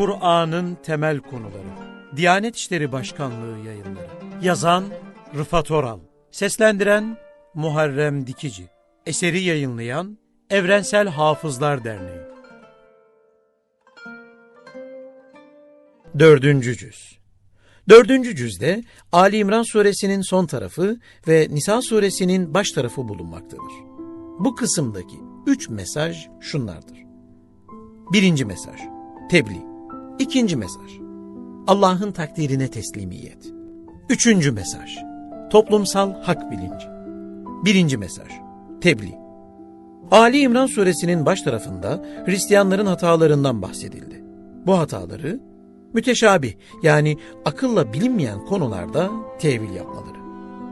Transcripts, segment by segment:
Kur'an'ın temel konuları. Diyanet İşleri Başkanlığı yayınları. Yazan Rıfat Oral. Seslendiren Muharrem Dikici. Eseri yayınlayan Evrensel Hafızlar Derneği. Dördüncü cüz. Dördüncü cüzde Ali İmran suresinin son tarafı ve Nisa suresinin baş tarafı bulunmaktadır. Bu kısımdaki üç mesaj şunlardır. Birinci mesaj, tebliğ. İkinci mesaj, Allah'ın takdirine teslimiyet. Üçüncü mesaj, toplumsal hak bilinci. Birinci mesaj, tebliğ. Ali İmran suresinin baş tarafında Hristiyanların hatalarından bahsedildi. Bu hataları müteşabih yani akılla bilinmeyen konularda tevil yapmaları.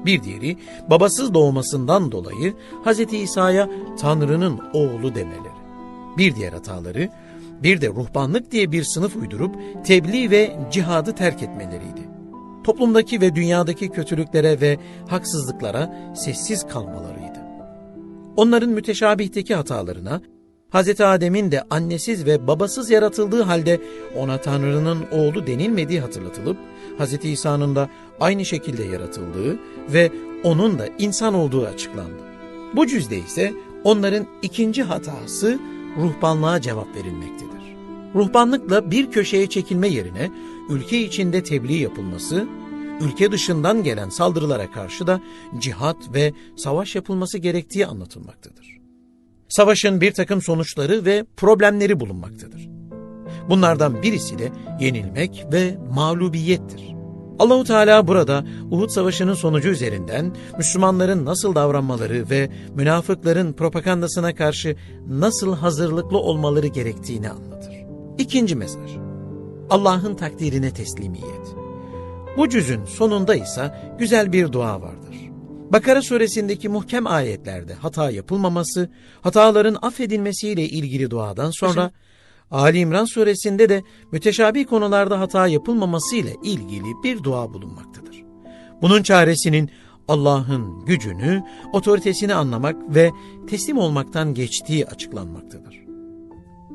Bir diğeri babasız doğmasından dolayı Hz. İsa'ya Tanrı'nın oğlu demeleri. Bir diğer hataları bir de ruhbanlık diye bir sınıf uydurup tebliğ ve cihadı terk etmeleriydi. Toplumdaki ve dünyadaki kötülüklere ve haksızlıklara sessiz kalmalarıydı. Onların müteşabihteki hatalarına Hz. Adem'in de annesiz ve babasız yaratıldığı halde ona Tanrı'nın oğlu denilmediği hatırlatılıp, Hz. İsa'nın da aynı şekilde yaratıldığı ve onun da insan olduğu açıklandı. Bu cüzde ise onların ikinci hatası ruhbanlığa cevap verilmektedir. Ruhbanlıkla bir köşeye çekilme yerine ülke içinde tebliğ yapılması, ülke dışından gelen saldırılara karşı da cihat ve savaş yapılması gerektiği anlatılmaktadır. Savaşın bir takım sonuçları ve problemleri bulunmaktadır. Bunlardan birisi de yenilmek ve mağlubiyettir. Allahu Teala burada Uhud Savaşı'nın sonucu üzerinden Müslümanların nasıl davranmaları ve münafıkların propagandasına karşı nasıl hazırlıklı olmaları gerektiğini anlatır. İkinci mesaj. Allah'ın takdirine teslimiyet. Bu cüzün sonunda ise güzel bir dua vardır. Bakara suresindeki muhkem ayetlerde hata yapılmaması, hataların affedilmesiyle ilgili duadan sonra Ali İmran suresinde de müteşabih konularda hata yapılmaması ile ilgili bir dua bulunmaktadır. Bunun çaresinin Allah'ın gücünü, otoritesini anlamak ve teslim olmaktan geçtiği açıklanmaktadır.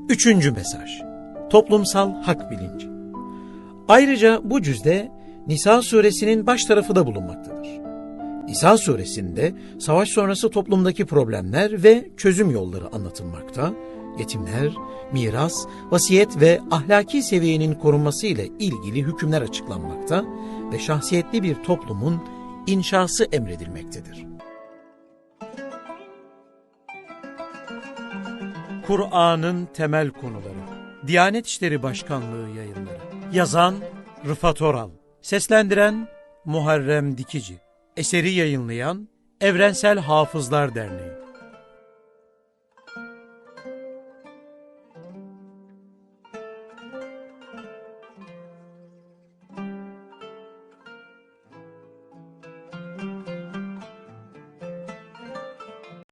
Üçüncü mesaj, toplumsal hak bilinci. Ayrıca bu cüzde Nisa suresinin baş tarafı da bulunmaktadır. Nisa suresinde savaş sonrası toplumdaki problemler ve çözüm yolları anlatılmakta, yetimler, miras, vasiyet ve ahlaki seviyenin korunması ile ilgili hükümler açıklanmakta ve şahsiyetli bir toplumun inşası emredilmektedir. Kur'an'ın temel konuları Diyanet İşleri Başkanlığı yayınları. Yazan Rıfat Oral. Seslendiren Muharrem Dikici. Eseri yayınlayan Evrensel Hafızlar Derneği